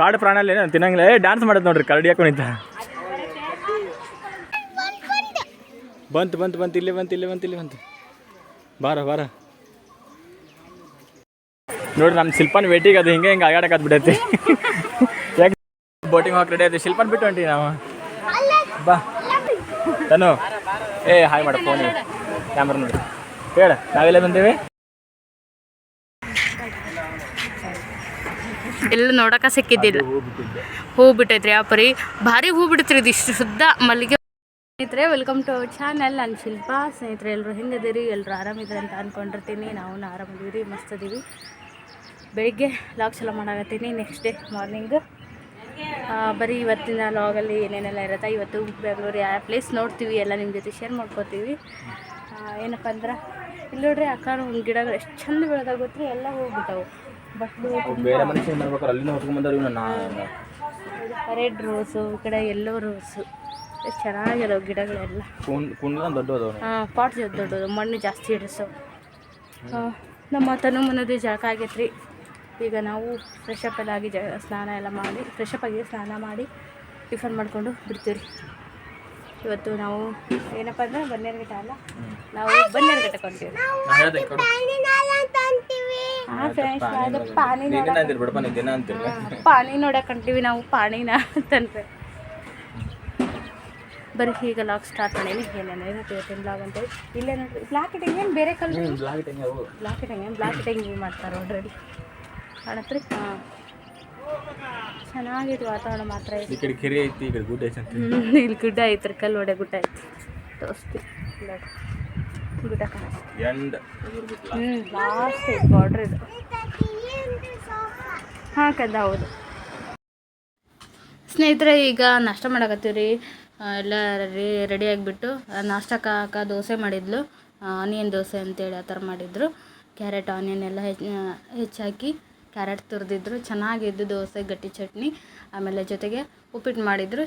ಕಾಡು ಪ್ರಾಣಲ್ಲಿ ಏನೋ ತಿನ್ನಂಗಿಲ್ಲ. ಏ ಡ್ಯಾನ್ಸ್ ಮಾಡೋದು ನೋಡ್ರಿ, ಕರಡಿ ಹಾಕೊಂಡಿದ್ದ ಬಂತು ಬಂತು ಬಂತು, ಇಲ್ಲಿ ಬಂತು ಇಲ್ಲಿ ಬಂತು ಇಲ್ಲಿ ಬಂತು. ಬಾರ ಬಾರ. ನೋಡ್ರಿ ನಮ್ಮ ಶಿಲ್ಪನ್ ವೇಟಿಗೆ ಅದು ಹಿಂಗೆ ಹಿಂಗೆ ಆಗಾಡಕ್ಕೆ ಬಿಡೈತಿ ಯಾಕೆ ಬೋಟಿಂಗ್ ಹೋಗಿ ರೆಡಿ ಆಯ್ತು ಶಿಲ್ಪನ್ ಬಿಟ್ಟು ಹೊಂಟಿ ನಾವು. ಬಾ. ತನು. ಏ, ಹಾಯ್ ಮಾಡ ಫೋನ್ ಕ್ಯಾಮ್ರಾ ನೋಡಿ. ಹೇಳ, ನಾವೆಲ್ಲ ಬಂದೇವೆ? ಎಲ್ಲ ನೋಡಕ ಸಿಕ್ಕಿದ್ದಿಲ್ಲ. ಹೂ ಬಿಟ್ಟೈತ್ರಿ ಆ ಪರಿ. ಭಾರಿ ಹೂ ಬಿಡ್ತ್ರಿ ಇದು ಇಷ್ಟು ಶುದ್ಧ ಮಲ್ಲಿಗೆ ಸ್ನೇಹಿತರೆ ವೆಲ್ಕಮ್ ಟು ಅವರ್ ಚಾನಲ್ ನಾನು ಶಿಲ್ಪ. ಸ್ನೇಹಿತರೆ ಎಲ್ಲರೂ ಹೆಂಗದಿರಿ ಎಲ್ಲರೂ ಆರಾಮಿದ್ರೆ ಅಂತ ಅಂದ್ಕೊಂಡಿರ್ತೀನಿ ನಾವು ಆರಾಮಿದ್ದೀವಿ ಮಸ್ತ್ ಇದೀವಿ. ಬೆಳಿಗ್ಗೆ ಲಾಗ್ ಚಲೋ ಮಾಡಾಕತ್ತೀನಿ ನೆಕ್ಸ್ಟ್ ಡೇ ಮಾರ್ನಿಂಗ್ ಬರೀ ಇವತ್ತಿನ ಲಾಗಲ್ಲಿ ಏನೇನೆಲ್ಲ ಇರುತ್ತೆ ಇವತ್ತು ಬೆಂಗಳೂರು ಯಾವ ಪ್ಲೇಸ್ ನೋಡ್ತೀವಿ ಎಲ್ಲ ನಿಮ್ಮ ಜೊತೆ ಶೇರ್ ಮಾಡ್ಕೋತೀವಿ. ಏನಪ್ಪ ಅಂದ್ರೆ ಇಲ್ಲಿ ನೋಡ್ರಿ ಅಕ್ಕ ಗಿಡಗಳು ಎಷ್ಟು ಚಂದ ಬೆಳೆದಾಗ ಗೊತ್ತ್ರಿ? ಎಲ್ಲ ಹೋಗ್ಬಿಟ್ಟವು. ಬಟ್ ಬೇರೆ ಮನುಷ್ಯ ಮಾಡ್ಬೇಕಾರೆ ಅಲ್ಲಿಂದ ಹೊತ್ಕೊಂಡ್ ಬಂದವ್ರು ನಾ ರೆಡ್ ರೋಸು ಈ ಕಡೆ ಎಲ್ಲೋ ರೋಸು. ಎಷ್ಟು ಚೆನ್ನಾಗಿರೋ ಗಿಡಗಳೆಲ್ಲ. ಕುಂಡ್ ಕುಂಡ್ಲ ದೊಡ್ಡ ಅದಾವ ಹಾಂ ಪಾಟ್ ದೊಡ್ಡದು ಮಣ್ಣು ಜಾಸ್ತಿ ಇಡಿಸೋ. ನಮ್ಮ ತನು ಮನದು ಜಳಕ ಆಗೈತ್ರಿ. ಈಗ ನಾವು ಫ್ರೆಶ್ ಅಪ್ ಎಲ್ಲ ಆಗಿ ಜ ಸ್ನಾನ ಎಲ್ಲ ಮಾಡಿ ಫ್ರೆಶ್ ಅಪ್ ಆಗಿ ಸ್ನಾನ ಮಾಡಿ ಟಿಫನ್ ಮಾಡಿಕೊಂಡು ಬಿಡ್ತೀವಿ ರೀ ಇವತ್ತು ನಾವು ಏನಪ್ಪ ಅಂದ್ರೆ ಬನ್ನೇರುಘಟ್ಟ ಅಲ್ಲ? ನಾವು ಬನ್ನೇರ್ ಗಟ್ಟ ನಾ ಹೇಳ್ದೆ ಈ ಕಡೆ. ಹಾಂ ಫ್ರೆಂಡ್ಸ್ ಅದು ಪಾನಿ ನೋಡಕ್ ಹೊಂಟೀವಿ ನಾವು ಪಾನಿನ ಅಂತಂದ್ರೆ ಬರೀ ಈಗ ಲಾಗ್ ಸ್ಟಾರ್ಟ್ ಮಾಡೀನಿ ಏನೇನು ಇರುತ್ತೆ ಇವತ್ತಿನ ಲಾಗ್ ಅಂತೇಳಿ ಇಲ್ಲೇ ನೋಡ್ರಿ ಬ್ಲಾಕ್ ಇಟ್ಟಿಂಗ್ ಏನು ಬೇರೆ ಕಲರ್ ಬ್ಲಾಕ್ ಇಟ್ಟಂಗೆ ಬ್ಲಾಕ್ ಇಟ್ಟಿಂಗ್ ಮಾಡ್ತಾರೆ ಆಲ್ರೆಡಿ ಕಾಣತ್ರಿ? ಹಾಂ. ಚೆನ್ನಾಗಿದೆ ವಾತಾವರಣ ಮಾತ್ರ ಈ ಕಡೆ ಕೆರೆ ಐತಿ ಈ ಕಡೆ ಗುಡ್ಡ ಐತಿ ಅಂತ ಇಲ್ಲಿ ಗುಡ್ಡ ಐತ್ರಿ ಕಲ್ಲು ಹೊಡೆ ಗುಡ್ಡ ಐತಿ ತೋರಿಸ್ತಿ ಗುಡ್ಡ ಕಾಣಿಸ್ತಿ. ಎಂಡ್ ಹ್ಞೂ ಲಾಸ್ಟ್ ಐತಿ ಬಾರ್ಡ್ರ್ ಇದು. ಹಾಂ ಕದ ಹೌದು. ಸ್ನೇಹಿತರೆ ಈಗ ನಾಷ್ಟ ಮಾಡಕತ್ತೀವಿ ರೀ ಎಲ್ಲ ರೆಡಿ ರೆಡಿ ಆಗಿಬಿಟ್ಟು ನಾಷ್ಟಕ್ಕೆ ಹಾಕ ದೋಸೆ ಮಾಡಿದ್ಲು. ಆನಿಯನ್ ದೋಸೆ ಅಂತೇಳಿ ಆ ಥರ ಮಾಡಿದ್ರು. ಕ್ಯಾರೆಟ್ ಆನಿಯನ್ ಎಲ್ಲ ಹೆಚ್ಚು ಹೆಚ್ಚಾಕಿ ಕ್ಯಾರೆಟ್ ತುರಿದಿದ್ರು ಚೆನ್ನಾಗಿದ್ದು ದೋಸೆ, ಗಟ್ಟಿ ಚಟ್ನಿ, ಆಮೇಲೆ ಜೊತೆಗೆ ಉಪ್ಪಿಟ್ಟು ಮಾಡಿದ್ರು.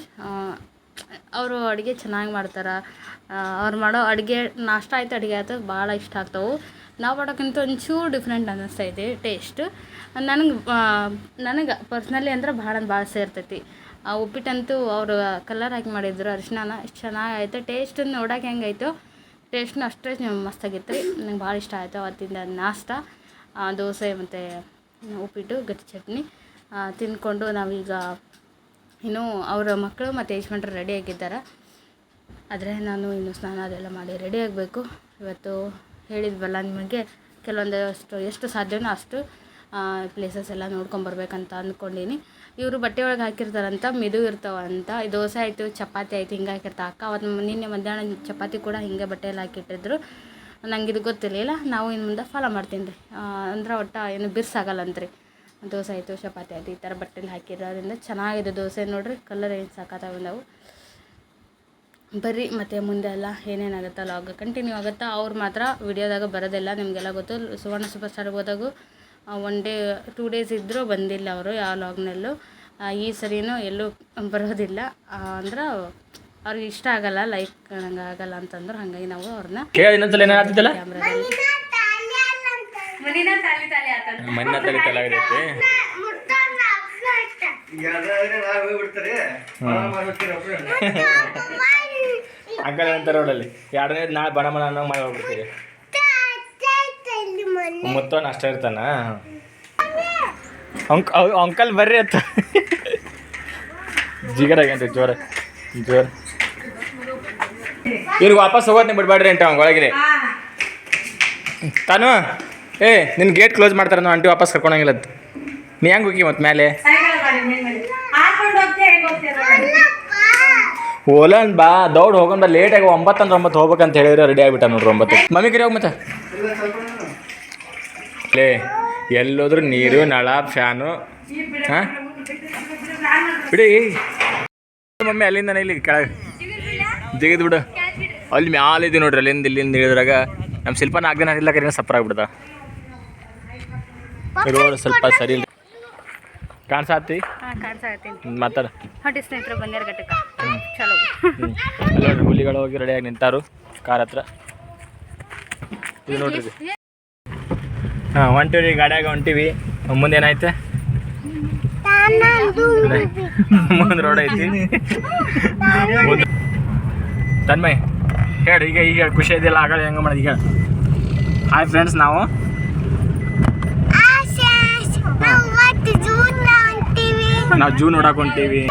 ಅವರು ಅಡುಗೆ ಚೆನ್ನಾಗಿ ಮಾಡ್ತಾರೆ. ಅವ್ರು ಮಾಡೋ ಅಡುಗೆ ನಾಷ್ಟ ಆಯ್ತು, ಅಡುಗೆ ಆಯ್ತು, ಭಾಳ ಇಷ್ಟ ಆಗ್ತವೆ. ನಾವು ಮಾಡೋಕ್ಕಿಂತ ಒಂಚೂರು ಡಿಫ್ರೆಂಟ್ ಅನ್ನಿಸ್ತೈತಿ ಟೇಸ್ಟ್ ನನಗೆ ನನಗೆ ಪರ್ಸ್ನಲಿ ಅಂದ್ರೆ ಭಾಳ ಭಾಳ ಸೇರ್ತೈತಿ ಆ, ಉಪ್ಪಿಟ್ಟಂತೂ ಅವರು ಕಲರ್ ಹಾಕಿ ಮಾಡಿದ್ರು ಅರಿಶಿನ ಇಷ್ಟು ಚೆನ್ನಾಗಾಯ್ತು ಟೇಸ್ಟ್ ನೋಡೋಕೆ ಹೆಂಗಾಯ್ತು ಟೇಸ್ಟ್ನ ಅಷ್ಟೇ ಮಸ್ತಾಗಿತ್ತು. ರೀ ನಂಗೆ ಭಾಳ ಇಷ್ಟ ಆಯಿತು ಅವತ್ತಿಂದ ನಾಷ್ಟ. ದೋಸೆ ಮತ್ತು ಉಪ್ಪಿಟ್ಟು, ಗಟ್ಟಿ ಚಟ್ನಿ ತಿಂದ್ಕೊಂಡು ನಾವೀಗ ಇನ್ನು ಅವರ ಮಕ್ಕಳು ಮತ್ತು ಯಜಮಾನ್ರು ರೆಡಿ ಆಗಿದ್ದಾರೆ. ಆದರೆ ನಾನು ಇನ್ನು ಸ್ನಾನ ಅದೆಲ್ಲ ಮಾಡಿ ರೆಡಿ ಆಗಬೇಕು. ಇವತ್ತು ಹೇಳಿದ್ವಲ್ಲ ನಿಮಗೆ, ಕೆಲವೊಂದಷ್ಟು ಎಷ್ಟು ಸಾಧ್ಯವೋ ಅಷ್ಟು ಪ್ಲೇಸಸ್ ಎಲ್ಲ ನೋಡ್ಕೊಂಬರ್ಬೇಕಂತ ಅಂದ್ಕೊಂಡೀನಿ ಇವರು ಬಟ್ಟೆ ಒಳಗೆ ಹಾಕಿರ್ತಾರಂತ, ಮಿದು ಇರ್ತಾವಂತ ದೋಸೆ ಆಯಿತು, ಚಪಾತಿ ಆಯಿತು, ಹಿಂಗೆ ಹಾಕಿರ್ತಾರೆ ಅಕ್ಕ ಅವತ್ತು ನಿನ್ನೆ ಮಧ್ಯಾಹ್ನ ಚಪಾತಿ ಕೂಡ ಹಿಂಗೆ ಬಟ್ಟೆಯಲ್ಲಿ ಹಾಕಿಟ್ಟಿದ್ರು. ನಂಗೆ ಇದು ಗೊತ್ತಿರಲಿಲ್ಲ. ನಾವು ಇನ್ನು ಮುಂದೆ ಫಾಲೋ ಮಾಡ್ತೀನಿ ರೀ. ಅಂದ್ರೆ ಒಟ್ಟು ಏನು ಬಿರ್ಸಾಗಲ್ಲಂತ್ರಿ ದೋಸೆ ಆಯಿತು, ಚಪಾತಿ ಆಯಿತು, ಈ ಥರ ಬಟ್ಟೆಲಿ ಹಾಕಿರೋದ್ರಿಂದ ಚೆನ್ನಾಗಿದೆ ದೋಸೆ ನೋಡ್ರಿ. ಕಲರ್ ಏನು ಸಾಕತ್ತಾವೆ ನಾವು ಬರ್ರಿ, ಮತ್ತು ಮುಂದೆ ಎಲ್ಲ ಏನೇನಾಗುತ್ತೆ ಲಾಗ್ ಕಂಟಿನ್ಯೂ ಆಗುತ್ತಾ. ಅವ್ರು ಮಾತ್ರ ವಿಡಿಯೋದಾಗ ಬರೋದಿಲ್ಲ, ನಿಮಗೆಲ್ಲ ಗೊತ್ತು. ಸುವರ್ಣ ಸೂಪರ್ ಸ್ಟಾರ್ಗೆ ಹೋದಾಗೂ ಒನ್ ಡೇ ಟೂ ಡೇಸ್ ಇದ್ದರೂ ಬಂದಿಲ್ಲ ಅವರು ಯಾವ ಲಾಗ್ನಲ್ಲೂ ಈ ಸರಿನೂ ಎಲ್ಲೂ ಬರೋದಿಲ್ಲ. ಅಂದ್ರೆ ಅವ್ರಿಗೆ ಇಷ್ಟ ಆಗಲ್ಲ ಲೈಕ್ ನಂಗೆ ಆಗಲ್ಲ ಅಂತಂದ್ರೆ ಹಾಗಾಗಿ ನಾವು ಅವ್ರನ್ನ ಕೇಳಿ ಇನ್ನೊಂದ್ಸಲ ಏನ ಆಗ್ತಿದ್ದಲ್ಲ ಕ್ಯಾಮ್ರಾದಲ್ಲಿ ಮನ್ನ ತಲೆ ತಲಾಗೈತಿ ಅಂಕಲ್ ಅಂತ ರೋಡಲ್ಲಿ. ಎರಡನೇ ನಾಳೆ ಬಣ ಬಣ ಅನ್ನೋ ಮಾಡಿ ಹೋಗ್ಬಿಡ್ತೀರಿ. ಮುತ್ತವನ್ನ ಅಷ್ಟ ಇರ್ತಾನ? ಅಂಕ್ ಅಂಕಲ್ ಬರ್ರಿ ಅಂತ. ಜಿಗರಾಗೇನ್ರಿ ಜೋರ ಜೋರ ಇವ್ರಿಗೆ ವಾಪಸ್ ಹೋಗೋದ್ ನೀವು ಬಿಡ್ಬೇಡ್ರಿ ಅಂತ ಅವ್ನ ಒಳಗಿದೆ ತಾನು ಏ ನಿನ್ನ ಗೇಟ್ ಕ್ಲೋಸ್ ಮಾಡ್ತಾರೆ ನಾವು ಆಂಟಿ ವಾಪಸ್ ಕರ್ಕೊಂಡಂಗಿಲ್ಲ ನೀ ಹೆಂಗೆ ಹೋಗಿ ಮತ್ತೆ ಮೇಲೆ ಓಲನ್ ಬಾ ದೌಡ್ ಹೋಗೋಣ ಬಾ ಲೇಟಾಗಿ ಒಂಬತ್ತು ಅಂದ್ರೆ ಒಂಬತ್ತು ಹೋಗ್ಬೇಕಂತ ಹೇಳಿದ್ರೆ ರೆಡಿ ಆಗಿಬಿಟ್ಟ ನೋಡ್ರಿ ಒಂಬತ್ತು. ಮಮ್ಮಿ ಕರಿ ಹೋಗಿ ಮತ್ತೆ. ಲೇ ಎಲ್ಲೋದ್ರೂ ನೀರು ನಳ ಫ್ಯಾನು ಹಾಂ? ಬಿಡಿ. ಮಮ್ಮಿ ಅಲ್ಲಿಂದ ಇಲ್ಲಿ ಕೆಳಗೆ. ಜಿಗಿದ್ ಬಿಡು ಅಲ್ಲಿ ಮ್ಯಾಲಿದ್ದೀವಿ ನೋಡ್ರಿ ಅಲ್ಲಿಂದ ಇಲ್ಲಿಂದ ಇಳಿದ್ರಾಗ ನಮ್ಮ ಶಿಲ್ಪ ನಾಲ್ಕು ದಿನ ಇಲ್ಲ ಕರೀನ ಸಪ್ರ ಆಗ್ಬಿಡ್ದ. ರೋಡ್ ಸ್ವಲ್ಪ ಸರಿ ಇಲ್ಲ ಕಾಣಿಸಾತಿ ಮಾತಾಡ. ಹೊಟ್ಟಿ ಸ್ನೇಹಿತರು ಬಂದ್ಯಾರ ಘಟಕ. ಚಲೋ. ನೋಡ್ರಿ ಹುಲಿಗಳು ಹೋಗಿ ರೆಡಿಯಾಗಿ ನಿಂತಾರು ಕಾರ್ ಹತ್ರ. ಇದು ನೋಡ್ರಿ ಹಾಂ ಹಾಂ ಹೊಂಟಿವ್ರಿ ಗಾಡಿಯಾಗ ಹೊಂಟಿವಿ. ಮುಂದೆ ಏನಾಯ್ತು ಮುಂದೆ ರೋಡ್ ಐತಿ. ತನ್ಮಯ್. ಹೇಳಿ ಈಗ ಈಗ ಖುಷಿ ಇದೆಯಲ್ಲ ಆಗಲ್ಲ ಹೆಂಗೆ ಮಾಡೋದು ಈಗ ಹಾಯ್ ಫ್ರೆಂಡ್ಸ್ ನಾವು? ನಾವು ಜೂ ನೋಡಕ್ ಹೊಂಟೀವಿ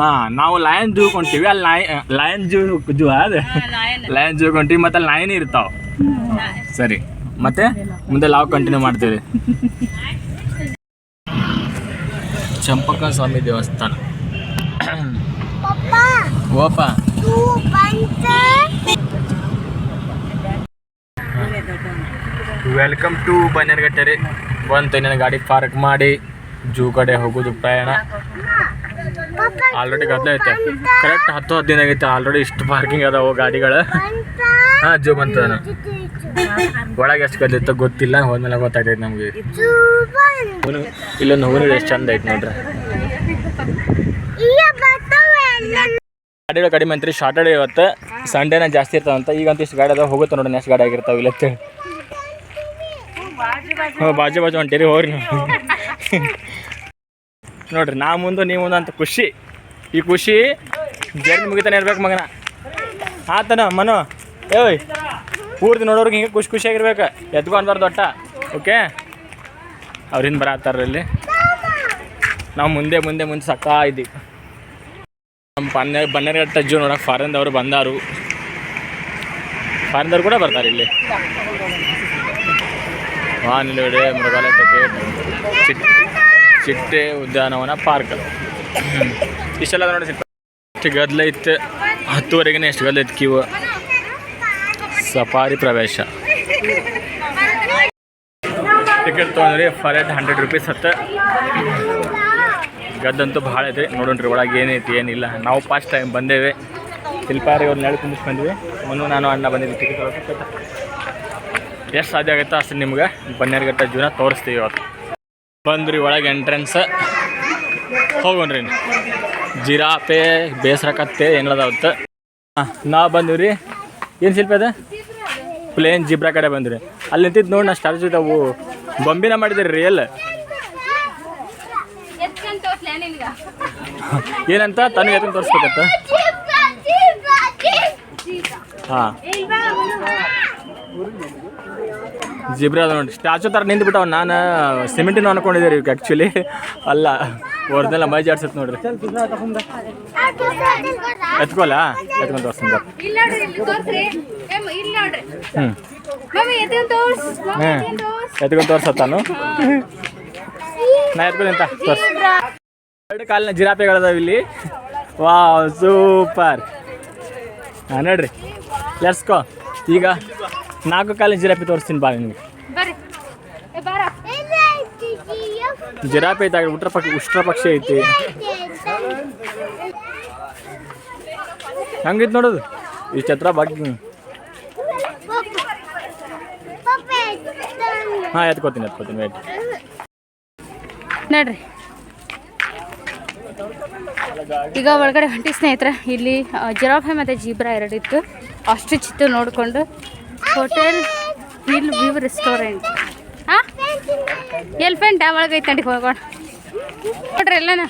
ಹಾಂ ನಾವು ಲಯನ್ ಜೂ ಕೊಂತೀವಿ. ಅಲ್ಲಿ ನಾಯಿ ಲಯನ್ ಜೂ ಜೂ ಅದು? ಲಯನ್. ಜೂ ಕೊಂತೀವಿ ಮತ್ತೆ ಅಲ್ಲಿ ಲಯನ್ ಇರ್ತಾವ. ಸರಿ. ಮತ್ತೆ? ಮುಂದೆ ನಾವು ಕಂಟಿನ್ಯೂ ಮಾಡ್ತೀವಿ ಚಂಪಕ ಸ್ವಾಮಿ ದೇವಸ್ಥಾನ. ಓಪ. ವೆಲ್ಕಮ್ ಟು ಬನ್ನೇರ್ಘಟ್ಟೆ ಬಂತು ನನ್ನ ಗಾಡಿ ಪಾರ್ಕ್ ಮಾಡಿ ಜೂ ಕಡೆ ಹೋಗೋದು ಪ್ರಯಾಣ ಆಲ್ರೆಡಿ ಗದ್ದಲ ಐತೆ ಕರೆಕ್ಟ್ ಹತ್ತು ಹದಿನೈದು ಆಗೈತೆ ಆಲ್ರೆಡಿ ಇಷ್ಟು ಪಾರ್ಕಿಂಗ್ ಅದಾವ ಗಾಡಿಗಳು. ಹಾಂ ಜೂ ಬಂತು ಒಳಗೆ ಎಷ್ಟು ಗದ್ಲಿತ್ತು ಗೊತ್ತಿಲ್ಲ. ಹೋದ್ಮೇಲೆ ಗೊತ್ತಾಗ್ತೈತೆ ನಮಗೆ. ಇಲ್ಲೊಂದು ಹೂವಿನ ಎಷ್ಟು ಚಂದ ಐತೆ ನೋಡ್ರಿ. ಗಾಡಿಗಳು ಕಡಿಮೆ ಅಂತ್ರಿ ಶಾರ್ಟೆಡ್ ಇವತ್ತು ಸಂಡೇನ ಜಾಸ್ತಿ ಇರ್ತಾವಂತ ಈಗಂತ ಇಷ್ಟು ಗಾಡಿ ಅದಾವ, ಹೋಗುತ್ತೆ ನೋಡಿ ನೆಕ್ಸ್ಟ್ ಗಾಡಿ ಆಗಿರ್ತಾವ ಇಲ್ಲ ಹ್ಞೂ ಬಾಜು ಬಾಜು ಹೊಂಟೀರಿ, ಹೋಗ್ರಿ ನೋಡ್ರಿ, ನಾ ಮುಂದೆ ನೀವು ಮುಂದೆ ಅಂತ ಖುಷಿ. ಈ ಖುಷಿ ಜರ್ನಿ ಮುಗಿತಾನೆ ಇರ್ಬೇಕು ಮಗನ. ಆತನ ಮನು. ಏಯ್ ಪೂರ್ತಿ ನೋಡೋರ್ಗೆ ಹಿಂಗೆ ಖುಷಿ ಖುಷಿಯಾಗಿರ್ಬೇಕು. ಎತ್ಕೊಂಡ್ಬಾರ್ದು ದೊಡ್ಡ, ಓಕೆ? ಅವ್ರಿಂದ ಬರತ್ತಾರ ಇಲ್ಲಿ. ನಾವು ಮುಂದೆ ಮುಂದೆ ಮುಂದೆ ಸಕ್ಕಾ ಇದ್ದೀವಿ. ನಮ್ಮ ಬನ್ನೇ ಬನ್ನೇರಘಟ್ಟ ಅಜ್ಜು ನೋಡಕ್ಕೆ ಫಾರಿನ್ದವರು ಬಂದಾರು. ಫಾರಿನ್ದವ್ರು ಕೂಡ ಬರ್ತಾರೆ ಇಲ್ಲಿ. ವಾನಿಲುಡೆ ಮೃಗಾಲಯ ಚಿಟ್, ಚಿಟ್ಟೆ ಉದ್ಯಾನವನ ಪಾರ್ಕ್ ಇಷ್ಟೆಲ್ಲ ನೋಡಿ ಎಷ್ಟು ಗದ್ದಲ ಇತ್ತು. ಹತ್ತುವರೆಗೆ ಎಷ್ಟು ಗದ್ದಲ ಇತ್ತು ಸಫಾರಿ ಪ್ರವೇಶ. ಟಿಕೆಟ್ ತೊಗೊಂಡ್ರಿ, ಫರ್ ಎಟ್ ಹಂಡ್ರೆಡ್ ರುಪೀಸ್ ಹತ್ತು. ಗದ್ದಂತೂ ಭಾಳ ಐತೆ ನೋಡೋಣ್ರಿ, ಒಳಗೆ ಏನೈತಿ, ಏನಿಲ್ಲ. ನಾವು ಫಸ್ಟ್ ಟೈಮ್ ಬಂದೇವೆ. ಶಿಲ್ಪಾರಿ ಅವ್ರನ್ನ ಹೇಳಿ ತುಂಬಿಸ್ಕೊಂಡ್ವಿ ಮೊನ್ನೆ ನಾನು ಅಣ್ಣ ಬಂದಿದ್ದೆ ಟಿಕೆಟ್ ಎಷ್ಟು ಸಾಧ್ಯ ಆಗುತ್ತೆ ಅಷ್ಟು ನಿಮ್ಗೆ. ಬನ್ನೇರ್ಘಟ್ಟ ಜೀವನ ತೋರಿಸ್ತೀವಿ ಇವತ್ತು. ಬಂದ್ರಿ ಒಳಗೆ ಎಂಟ್ರೆನ್ಸ್ ಹೋಗೋಣ್ರಿ ಜಿರಾಪೆ ಬೇಸರ ಕತ್ತೆ ಏನದಾವತ್ತು ಹಾಂ, ನಾವು ಏನು ಶಿಲ್ಪ ಅದ? ಪ್ಲೇನ್ ಜಿಬ್ರಾ ಕಡೆ ಬಂದ್ರಿ. ಅಲ್ಲಿ ನಿಂತಿದ್ದು ನೋಡಿ, ನಾ ಸ್ಟಾರ್ಜ್ ಅವು. ಬೊಂಬಿನ ಮಾಡಿದ್ರಿ ರಿಯಲ್ ಏನಂತ? ತಾನು ಎತ್ತಂಗೆ ತೋರಿಸ್ಬೇಕಂತ? ಹಾಂ. ಜಿಬ್ರಾ ಅದ ನೋಡಿ ಸ್ಟ್ಯಾಚು ಥರ ನಿಂತು ಬಿಟ್ಟವ ನಾನು. ಸಿಮೆಂಟಿನ ಅನ್ಕೊಂಡಿದ್ದೆ ರೀ ಆ್ಯಕ್ಚುಲಿ ಅಲ್ಲ ಹೊರದೆಲ್ಲ ಮೈ ಜಾಡ್ಸತ್ ನೋಡ್ರಿ. ಎತ್ಕೊಲ್ಲ ಎತ್ಕೊಂಡು ತೋರಿಸ್ತೀನಿ ಹ್ಞೂ ಹ್ಞೂ ಎತ್ಕೊಂಡು ತೋರ್ಸತ್ತಾನು? ನಾ ಎತ್ಕೊಂಡು ತೋರ್ಸ. ತೋರ್ಸ್ ಎರಡು ಕಾಲಿನ ಜಿರಾಪೆಗಳದಾವ ಇಲ್ಲಿ. ವಾ ಸೂಪರ್. ಹಾಂ ನೋಡ್ರಿ. ಎರ್ಸ್ಕೊ ಈಗ ನಾಲ್ಕು ಕಾಲಿನ ಜಿರಾಪೆ ತೋರಿಸ್ತೀನಿ ಬಾ ನಿಮಗೆ. ಜಿರಾಪಿ ಏ ಬಾರ. ಜಿರಾಪೆ ಐತೆ ಉಷ್ಟ್ರ ಪಕ್ಷಿ ಉಷ್ಟ್ರ ಪಕ್ಷಿ ಐತಿ. ಹಂಗಿತ್ತು ನೋಡೋದು. ಈ ಛತ್ರ ಬಾಕಿ ಹಾಂ ಎತ್ಕೋತೀನಿ ಎತ್ಕೋತೀನಿ ವೇಟ್ ನೋಡ್ರಿ. ಈಗ ಒಳಗಡೆ ಹೊಂಟಿ ಸ್ನೇಹಿತರೆ ಇಲ್ಲಿ ಜಿರಾಫೆ ಮತ್ತು ಜೀಬ್ರಾ ಎರಡಿತ್ತು. ಅಷ್ಟು ಚಿತ್ತು ನೋಡಿಕೊಂಡು ಹೋಟೆಲ್ ಹಿಲ್ ವ್ಯೂ ರೆಸ್ಟೋರೆಂಟ್. ಹಾಂ ಎಲ್ಫೆಂಟ್ ಒಳಗೆ ಹೋಗೋಣ. ನೋಡ್ರಿ ಎಲ್ಲನ.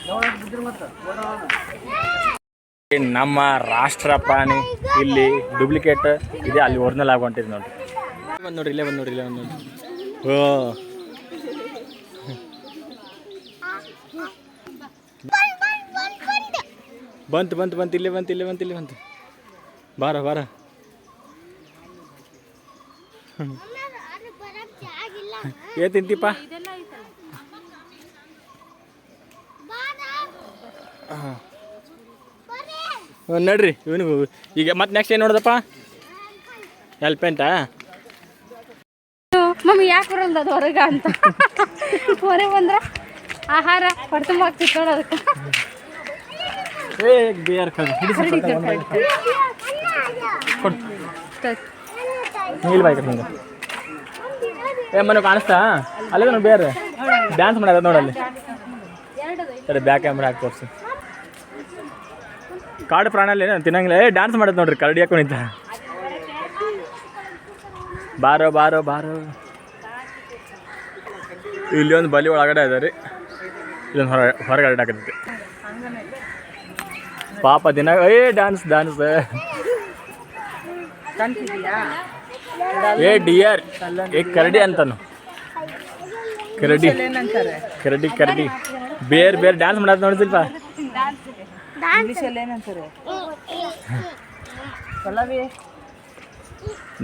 ನಮ್ಮ ರಾಷ್ಟ್ರ ಪ್ರಾಣಿ ಇಲ್ಲಿ ಡೂಪ್ಲಿಕೇಟ್ ಇದೆ ಅಲ್ಲಿ ಒರಿಜಿನಲ್ ಆಗಿ ಹೊಂಟಿದೆ ನೋಡ್ರಿ. ಬಂದು ನೋಡ್ರಿ ಇಲ್ಲೇ ಬಂದು ನೋಡ್ರಿ ಇಲ್ಲೇ ಬಂದು ನೋಡ್ರಿ. ಓ. ಬಂತು ಬಂತು ಬಂತು, ಇಲ್ಲೇ ಬಂತು ಇಲ್ಲೇ ಬಂತು ಇಲ್ಲೇ ಬಂತು. ಬಾರ ಬಾರ. ಏ, ತಿಂತೀಪ? ನಡ್ರಿ ಇವನು ಈಗ ಮತ್ತೆ ನೆಕ್ಸ್ಟ್ ಏನು ನೋಡ್ದಪ್ಪ? ಎಲ್ಪೆಂಟ ಮಮ್ಮಿ ಯಾಕೆ ಬರಲ್ಲ ಅದು ಹೊರಗ ಅಂತ? ಹೊರಗೆ ಬಂದ್ರೆ ಆಹಾರ ಹೊಡ್ತುಂಬ ಆಗ್ತಿತ್ತು ನೋಡು ಅದಕ್ಕೆ. ಬಿಯರ್ ಹಿಡಿಸಿ ಕೊಡು ಹಿಂಗೆ. ಏ ಮನೆ ಕಾಣಿಸ್ತಾ? ಅಲ್ಲೇ ನೋಡಿ ಬೇರೆ ಡ್ಯಾನ್ಸ್ ಮಾಡ್ಯದ ನೋಡಲ್ಲಿ. ಸರಿ ಬ್ಯಾಕ್ ಕ್ಯಾಮ್ರಾ ಹಾಕಿ ತೋರಿಸಿ. ಕಾಡು ಪ್ರಾಣಲ್ಲಿ ಏನು ತಿನ್ನಂಗಿಲ್ಲ. ಏ ಡ್ಯಾನ್ಸ್ ಮಾಡೋದು ನೋಡ್ರಿ ಕರಡಿ ಹಾಕೊಂಡಿದ್ದ ಬಾರೋ ಬಾರೋ ಬಾರೋ. ಇಲ್ಲಿ ಒಂದು ಬಲಿ ಒಳಗಡೆ ಇದೆ ರೀ. ಇಲ್ಲೊಂದು ಹೊರ ಹೊರಗಡೆ ಅಡ್ಡಾಕತ್ತೈತಿ ಪಾಪ ದಿನ ಏ ಡ್ಯಾನ್ಸ್ ಡ್ಯಾನ್ಸ್ ಏ ಡಿಯರ್ ಏ ಕರಡಿ ಅಂತಾನು. ಕರಡಿ ಕರಡಿ ಕರಡಿ. ಬೇರೆ ಬೇರೆ ಡ್ಯಾನ್ಸ್ ಮಾಡತ್ ನೋಡಿ ಸ್ವಲ್ಪ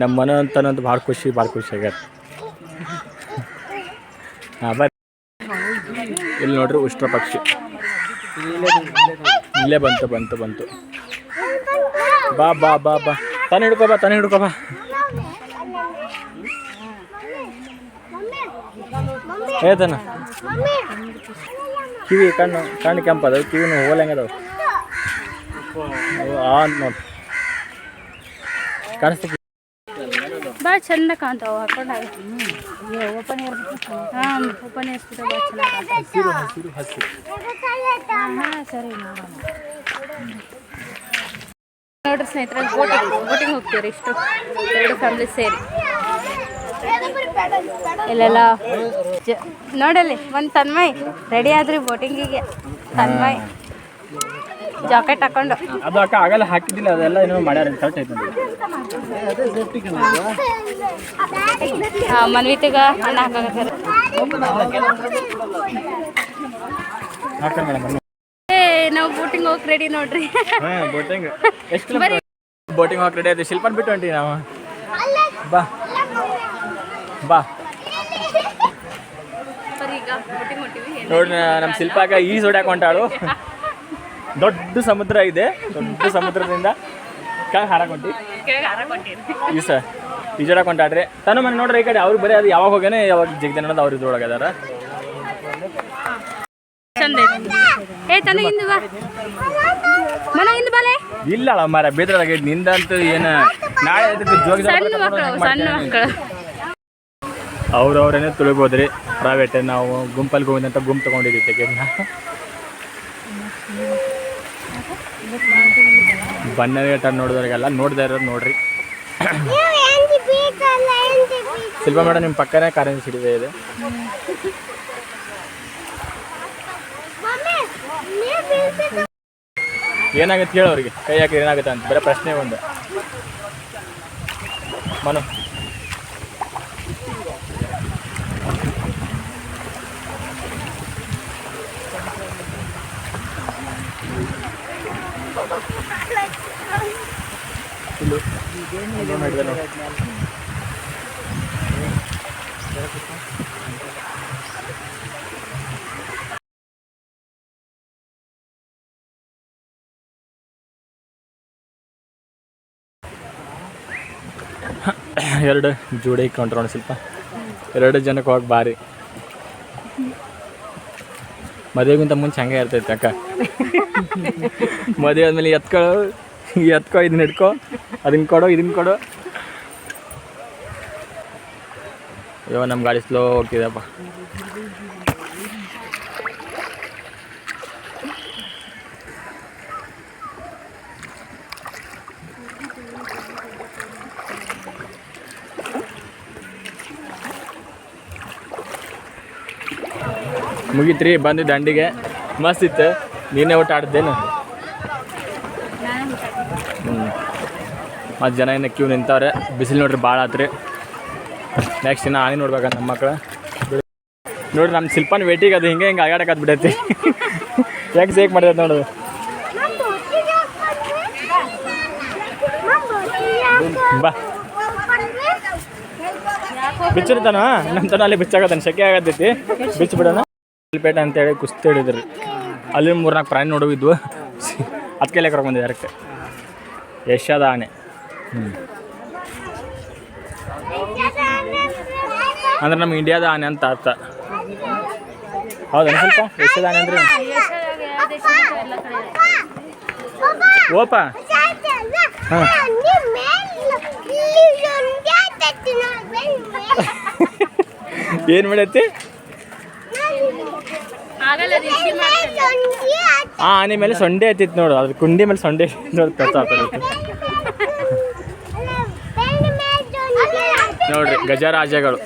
ನಮ್ಮ ಮನ ಅಂತನಂತ ಭಾಳ ಖುಷಿ ಭಾಳ ಖುಷಿ ಆಗ್ಯಾರ. ಹಾಂ ಬರ್ರಿ ಇಲ್ಲಿ ನೋಡ್ರಿ ಉಷ್ಟ್ರ ಪಕ್ಷಿ ಇಲ್ಲೇ ಬಂತು ಬಂತು ಬಂತು. ಬಾ ಬಾ ಬಾ ಬಾ. ತಾನೇ ಹಿಡ್ಕೊ, ಬಾ ತಾನೇ ಹಿಡ್ಕೊ, ಬಾ. ಏತನ ಕಿವಿ, ಕಣ್ಣು ಕಣ್ಣು ಕೆಂಪದ, ಕಿವಿನ ಹೋಲಂಗದವು ಆ, ನೋಡಿ. ಭಾಳ ಚಂದ ಕಾಣ್ತಾವ ಹಾಕೊಂಡಾಗ ಹಾಂ ಓಪನ್ ಇರ್ಸ್ಬಿಟ್ಟು ಭಾಳ ಚೆನ್ನಾಗಿ ಕಾಣ್ತಾವ. ಹಾಂ ಸರಿ ನೋಡೋಣ. ನೋಡ್ರಿ ಸ್ನೇಹಿತರೆ ಬೋಟಿಂಗ್ ಬೋಟಿಂಗ್ ಹೋಗ್ತೀವ್ರಿ ಇಷ್ಟು. ಎರಡು ಫ್ಯಾಮಿಲಿ ಸೇರಿ. ಇಲ್ಲೆಲ್ಲ ಜ ನೋಡಲ್ಲಿ ಒಂದು ತನ್ಮಯ್. ರೆಡಿ ಆದ್ರಿ ಬೋಟಿಂಗಿಗೆ ತನ್ಮಯ್. ಜಾಕೆಟ್ ಹಾಕೊಂಡು. ಅದು ಅಕ್ಕ ಆಗಲ್ಲ ಹಾಕಿದ್ದಿಲ್ಲ ಅದೆಲ್ಲ ಏನೋ ಮಾಡ್ಯಾರ ಕರೆಕ್ಟ್ ಐತೆ ಮನ್ವಿತಿಗ ಅಣ್ಣ ಹಾಕಾಕತ್ತಾರ. ಹಾಕ ಮೇಡಮ್ ಏ ನಾವು ಬೋಟಿಂಗ್ ಹೋಗಿ ರೆಡಿ ನೋಡ್ರಿ. ಬೋಟಿಂಗ್. ಎಷ್ಟು ಬೋಟಿಂಗ್ ಹೋಗಿ ರೆಡಿ ಆಯ್ತು ಶಿಲ್ಪನ್ ಬಿಟ್ಟು ಹೊಂಟಿ ನಾವು. ಬಾ. ಬಾ. ನೋಡ್ರಿ ನಮ್ಮ ಶಿಲ್ಪಾಗ ಈ ಹೊಡ್ಯಾಕ ಹೊಂಟಾಳು. ದೊಡ್ಡ ಸಮುದ್ರ ಇದೆ. ದೊಡ್ಡ ಸಮುದ್ರದಿಂದ ಕೆಳಗೆ ಕೆಳಗೆ ಈ ಸರ್ ಈಜಾಡ ಹೊಂಟಾಡ್ರಿ ತನ್ನ ಮನೆ ನೋಡ್ರಿ ಈ ಕಡೆ ಅವ್ರು ಬರೀ ಅದು ಯಾವಾಗ ಹೋಗ್ಯಾನೆ ಯಾವಾಗ ಜಿಗ್ದೆ ಅನ್ನೋದು ಅವ್ರು ಇದ್ರೊಳಗೆ ಅದಾರ. ಇಲ್ಲ ಅಲ್ಲ ಮರ ಬೇದ್ರದಾಗ ನಿಂದಂತೂ ಏನು ನಾಳೆ ಜೋಗಿ ಅವ್ರವ್ರೇನೆ ತುಳಿಬೋದ್ರಿ. ಪ್ರೈವೇಟ್ ನಾವು ಗುಂಪಲ್ಲಿ ಗೋವಿಂದ ಅಂತ ಗುಂಪು ತೊಗೊಂಡಿದ್ದೀವಿ ಟಿಕೆಟ್ನ ಬನ್ನರ್ಘಟ್ಟ ನೋಡಿದವ್ರಿಗೆಲ್ಲ ನೋಡ್ದೆ ಇರೋರು ನೋಡ್ರಿ. ಶಿಲ್ಪ ಮೇಡಮ್ ನಿಮ್ಮ ಪಕ್ಕನೇ ಕಾರಿನ ಸಿಡಿದೆ ಇದೆ. ಏನಾಗುತ್ತೆ ಕೇಳೋರಿಗೆ ಕೈ ಹಾಕಿ ಏನಾಗುತ್ತೆ ಅಂತ. ಬರೀ ಪ್ರಶ್ನೆ ಒಂದು. ಮನು. ಇದು ಎರಡು ಜೋಡಿ ಕೌಂಟ್ರೋಣ ಸ್ವಲ್ಪ. ಎರಡು ಜನಕ್ಕೆ ಹೋಗಿ ಬಾರಿ. ಮದುವೆಗಿಂತ ಮುಂಚೆ ಹಂಗೆ ಇರ್ತೈತೆ ಅಕ್ಕ. ಮದುವೆ ಆದ್ಮೇಲೆ ಎತ್ಕೊ ಎತ್ಕೊ, ಇದನ್ನ ಹಿಡ್ಕೊ, ಅದನ್ನ ಕೊಡು, ಇದನ್ನ ಕೊಡು. ಅಯ್ಯೋ ನಮ್ಮ ಗಾಡಿ ಸ್ಲೋ ಹೋಗ್ತಿದೆಪ್ಪ. ಮುಗೀತ್ರಿ ಬಂದು ದಂಡಿಗೆ ಮಸ್ತ್ ಇತ್ತು. ನೀನೇ ಊಟ ಆಡ್ದೇನು ಮತ್ತು ಜನ ಇನ್ನು ಕ್ಯೂ ನಿಂತವ್ರೆ. ಬಿಸಿಲು ನೋಡ್ರಿ ಭಾಳ ಆತ್ರಿ. ನೆಕ್ಸ್ಟ್ ಇನ್ನು ಆನೆ ನೋಡ್ಬೇಕಂತ ನಮ್ಮ ಮಕ್ಳು. ನೋಡ್ರಿ ನಮ್ಮ ಶಿಲ್ಪನ ವೇಟಿಗೆ ಅದು ಹಿಂಗೆ ಹಿಂಗೆ ಆಗಾಡಕ್ಕೆ ಬಿಡೈತಿ ಯಾಕೆ ಸೇಕ್ ಮಾಡಿದೆ ನೋಡೋದು ಬಾ. ಬಿಚ್ಚಿರ್ತಾನ ನಮ್ಮ ತನ ಅಲ್ಲಿ ಬಿಚ್ಚಾಗತ್ತಾನ ಸೆಕೆ ಆಗತ್ತೈತಿ. ಬಿಚ್ಚಿ ಬಿಡೋಣ ಅಂತೇಳಿ ಕುಸ್ತಿ ಹೇಳಿದ್ರಿ ಅಲ್ಲಿ ಮೂರ್ನಾಲ್ಕು ಪ್ರಾಣಿ ನೋಡುವಿದ್ವು ಅದಕ್ಕೆ ಲೆಕ್ಕ ಬಂದಿದೆ ಯಶದ ಆನೆ. ಅಂದ್ರೆ ನಮ್ಮ ಇಂಡಿಯಾದ ಆನೆ ಅಂತ ಅರ್ಥ. ಹೌದಾ ಸ್ವಲ್ಪ? ಯಶದ ಆನೆ ಅಂದ್ರೆ ಓಪ. ಹಾಂ. ಏನು ಮಾಡೈತಿ? ಆ ಆನೆ ಮೇಲೆ ಸೊಂಡೆ ಐತಿತ್ತು ನೋಡು. ಅದ್ರ ಕುಂಡಿ ಮೇಲೆ ಸೊಂಡೆ ನೋಡಿ. ನೋಡ್ರಿ ಗಜರಾಜಗಳು.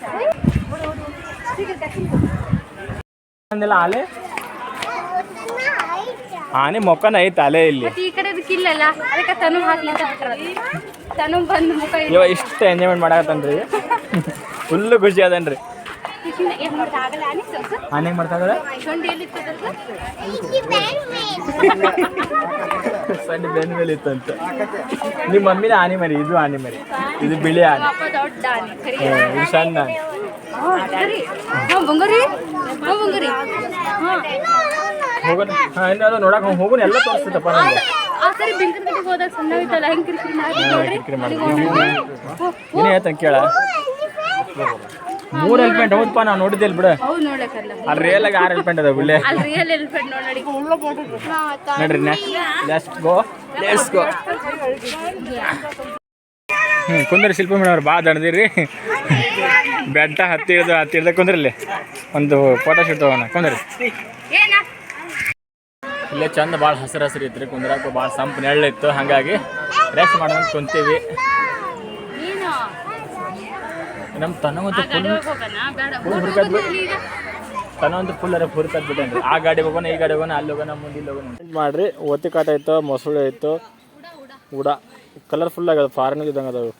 ಅಂದಿಲ್ಲ ಆಲೆ? ಆನೆ ಮೊಕ್ಕನ ಐತೆ ಅಲೆ ಇಲ್ಲಿ. ಮತ್ತೆ ಈ ಕಡೆ ಇಲ್ಲಲ್ಲ ಅದಕ್ಕೆ ತನು ಹಾಕ್ಲಿಕ್ಕೆ ಬಿಟ್ರದು. ತನು ಬಂದು ಮುಖ ಇವ ಇಷ್ಟು ಎಂಜಾಯ್ಮೆಂಟ್ ಮಾಡಕತ್ತನ್ರಿ. ಫುಲ್ ಖುಷಿ ಅದನ್ರಿ ಆನೆ ಮಾಡ್ತಾ? ಸಣ್ಣ ಬೆನ್ನ ಮೇಲೆ ಇತ್ತಂತ ನಿಮ್ಮ ಮಮ್ಮಿನ ಆನೆ ಮರಿ ಇದು ಆನೆ. ಮರಿ ಇದು ಬಿಳಿ ಆನೆ ಇದು ಸಣ್ಣ ಆನೆ. ಕರಿ ಹಾಂ ಹೋಗೋಣ. ನೋಡಕ್ ಹೋಗೋಣ ಎಲ್ಲ ತೋರಿಸ್ತಪ್ಪ ನನಗೆ ಏನೇ ಹೇಳ್ತಾನೆ ಕೇಳ. ಮೂರು ಎಲಿಫೆಂಟ್ ಹೌದಪ್ಪ ನಾವು ನೋಡಿದ್ದೆ ಬಿಡು ಅಲ್ಲಿ ರಿಯಲ್ ಆಗಿ ಆರು ಎಲಿಫೆಂಟ್ ಅದಾವ ಬಿಳೆ ನೋಡ್ರಿ ಹ್ಮ್ ಗೋ ಲೆಟ್ಸ್ ಗೋ ಹ್ಞೂ ಕುಂದ್ರಿ ಶಿಲ್ಪ ಮೇಡಮ್ ಅವ್ರು ಭಾಳ ದಣದಿರಿ ಬೆಟ್ಟ ಹತ್ತಿರದ ಹತ್ತಿರದ ಕುಂದ್ರಲ್ಲಿ. ಒಂದು ಫೋಟೋ ಶೂಟ್ ತಗೋಣ ಕುಂದ್ರಿ. ಇಲ್ಲೇ ಚಂದ ಭಾಳ ಹಸಿರು ಹಸಿರು ಇತ್ತು ರೀ ಕುಂದ್ರಾಕ ಭಾಳ ಸಂಪ್ ನೆಳ್ಳಿತ್ತು. ಹಾಗಾಗಿ ರೆಸ್ಟ್ ಮಾಡೋಣ ಕುಂತೀವಿ. ನಮ್ಮ ತನಗಂತೂ ಫುಲ್ ಫುಲ್ ತನಗಂತೂ ಫುಲ್ ಅರ ಹುರ್ಕದ್ ಬಿಟ್ಟೇನ್ರಿ. ಆ ಗಾಡಿ ಹೋಗೋಣ ಈ ಗಾಡಿ ಹೋಗೋಣ ಅಲ್ಲಿ ಹೋಗೋಣ ಮುಂದೆ ಇಲ್ಲಿ ಹೋಗೋಣ ಮಾಡ್ರಿ. ಒತ್ತಿ ಕಾಟ ಇತ್ತು ಮೊಸಳೆ ಇತ್ತು. ಉಡ ಕಲರ್ಫುಲ್ ಆಗ್ಯದ ಫಾರಿನ್ ಇದ್ದಂಗೆ ಅದಾವು.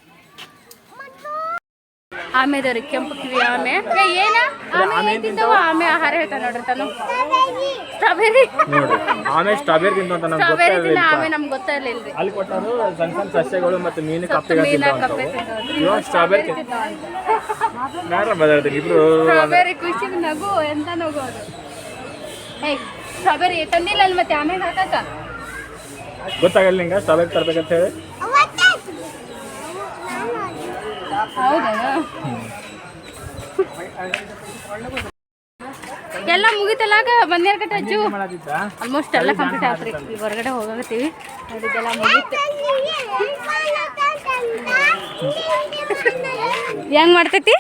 ಆಮೆ ಅದಾವ್ರಿ ಕೆಂಪು ಕಿವಿ ಆಮೆ. ಏನ? ಆಮೆ ಏನ್ ತಿಂತಾವ ಆಮೆ ಆಹಾರ ಹೇಳ್ತಾನ ನೋಡ್ರಿ ತಾನು. ಸ್ಟ್ರಾಬೆರಿ. ಆಮೆ ಆಮೇಲೆ ಸ್ಟ್ರಾಬೆರಿ ತಿಂತ ನಮ್ಗೆ ಸ್ಟ್ರಾಬೆರಿ ತಿನ್ನ ಗೊತ್ತಾಗಲಿಲ್ಲ ಆಮೆ ನಮ್ಗೆ ಗೊತ್ತಾಗ್ಲಿಲ್ರಿ ಅಲ್ಲಿ ಕೊಟ್ಟರು ಸಣ್ಣ ಸಣ್ಣ ಸಸ್ಯಗಳು ಮತ್ತು ಮೀನು ಕಪ್ಪೆ ಇವಾಗ ಸ್ಟ್ರಾಬೆರಿ ಬೇಡ ಬದಲಾಡ್ತೀನಿ ಇಬ್ರು ಸ್ಟ್ರಾಬೆರಿ ಖುಷಿ ನಗು ಎಂತ ನಗು ಅದು? ಏಯ್ ಸ್ಟ್ರಾಬೆರಿ ತಂದಿಲ್ಲ ಅಲ್ಲಿ ಮತ್ತೆ ಆಮೇಲೆ ಹಾಕಾಕ ಗೊತ್ತಾಗಲ್ಲ ನಿಂಗೆ ಸ್ಟ್ರಾಬೆರಿ ತರ್ಬೇಕಂತ ಹೇಳಿ ಹೌದಾ ಎಲ್ಲ ಮುಗಿತಲಾಗ ಬಂದ್ಯಾರ ಕಟ್ಟ ಅಜ್ಜು? ಆಲ್ಮೋಸ್ಟ್ ಎಲ್ಲ ಕಂಪ್ಲೀಟ್ ಆತ್ರಿ ಈಗ ಹೊರಗಡೆ ಹೋಗತ್ತೀವಿ ನೋಡಿದ್ದೆಲ್ಲ ಹೆಂಗ್ ಮಾಡ್ತೈತಿ?